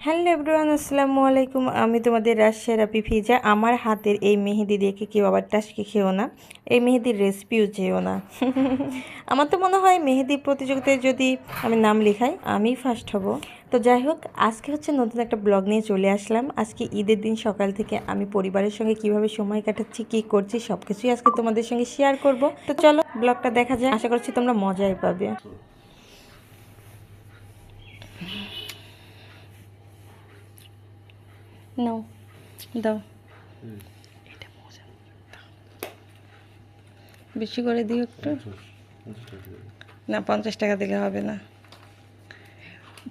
Hello everyone, আসসালামু আলাইকুম। আমি তোমাদের রাজশাহী আপি ফিজা। আমার হাতের এই মেহেদি দেখে কেউ আবার টাসকে খেও না। এই মেহেদির রেসিপিও চেয়েও না। আমার তো মনে হয় মেহেদি প্রতিযোগিতায় যদি আমি নাম লেখাই, আমি ফার্স্ট হব। তো যাই হোক, আজকে হচ্ছে নতুন একটা ব্লগ নিয়ে চলে আসলাম। আজকে ঈদের দিন সকাল থেকে আমি পরিবারের সঙ্গে কীভাবে সময় কাটাচ্ছি, কী করছি সব কিছুই আজকে তোমাদের সঙ্গে শেয়ার করব। তো চলো ব্লগটা দেখা যায় আশা করছি তোমরা মজাই পাবে। নাও দাও। বেশি করে দিও একটু। না পঞ্চাশ টাকা দিলে হবে না।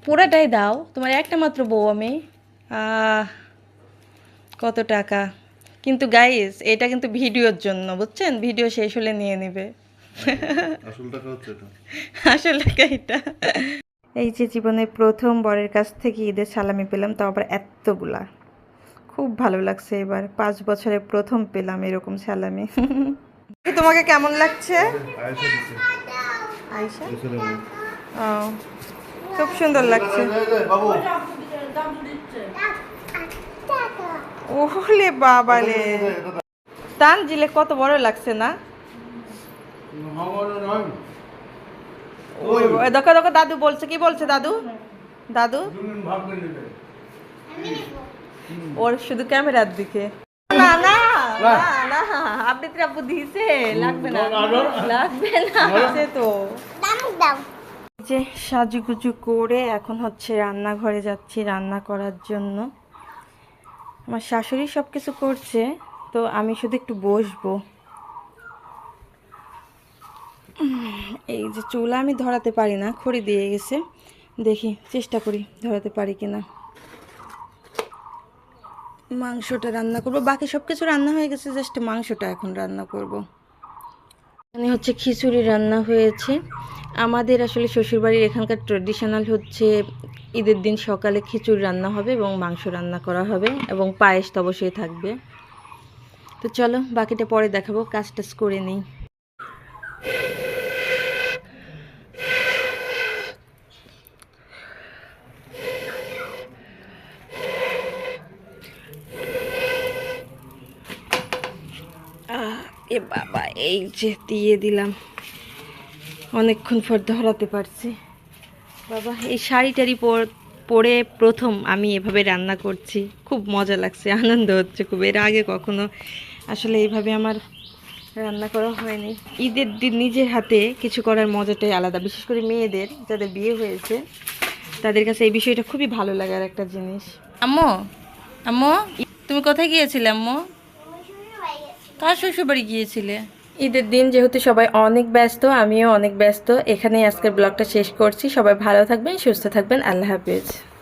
পুরাটাই দাও। তোমার একটা মাত্র বউ আমি। কত টাকা। কিন্তু গাইস এটা কিন্তু ভিডিওর জন্য বুঝছেন? ভিডিও শেষ হলে নিয়ে নেবে। আসল টাকা হচ্ছে এটা। আসলে এটা। এই যে জীবনের প্রথম বরের কাছ থেকে ঈদের সালামি পেলাম তাও আবার এতগুলা। খুব ভালো লাগছে এবার। পাঁচ বছরে প্রথম পেলাম এরকম সালামি। তোমাকে কেমন লাগছে? খুব সুন্দর লাগছে। ওহলে বাবালে তানজিলে কত বড় লাগছে না? দেখো দেখো দাদু বলছে কি বলছে দাদু? দাদু? ওর শুধু ক্যামেরার দিকে। না না না না আপনি তো আপু দিছে লাগবে না। লাগবে না আছে তো। যে সাজুগুজু করে এখন হচ্ছে রান্নাঘরে যাচ্ছি রান্না করার জন্য। আমার শাশুড়ি সব কিছু করছে তো আমি শুধু একটু বসবো। এই যে চুলা আমি ধরাতে পারি না খড়ি দিয়ে গেছে। দেখি চেষ্টা করি ধরাতে পারি কিনা। মাংসটা রান্না করব। বাকি সব কিছু রান্না হয়ে গেছে জাস্ট মাংসটা এখন রান্না করব। এখানে হচ্ছে খিচুড়ি রান্না হয়েছে। আমাদের আসলে শ্বশুরবাড়ির এখানকার ট্রেডিশনাল হচ্ছে ঈদের দিন সকালে খিচুড়ি রান্না হবে এবং মাংস রান্না করা হবে এবং পায়েস তো অবশ্যই থাকবে। তো চলো, বাকিটা পরে দেখাবো কাজ টাজ করে নিই। এ বাবা, এই যে দিয়ে দিলাম। অনেকক্ষণ পর ধরাতে পারছি। বাবা, এই শাড়ি টাড়ি পর- পরে প্রথম আমি এভাবে রান্না করছি। খুব মজা লাগছে, আনন্দ হচ্ছে খুব। এর আগে কখনো আসলে এইভাবে আমার রান্না করা হয়নি। ঈদের দিন নিজের হাতে কিছু করার মজাটাই আলাদা, বিশেষ করে মেয়েদের, যাদের বিয়ে হয়েছে, তাদের কাছে এই বিষয়টা খুবই ভালো লাগার একটা জিনিস। আম্মু আম্মু, তুমি কোথায় গিয়েছিলে, আম্মু? কার শ্বশুরবাড়ি গিয়েছিলে? ঈদের দিন যেহেতু সবাই অনেক ব্যস্ত, আমিও অনেক ব্যস্ত, এখানেই আজকের ব্লগটা শেষ করছি। সবাই ভালো থাকবেন, সুস্থ থাকবেন, আল্লাহ হাফিজ।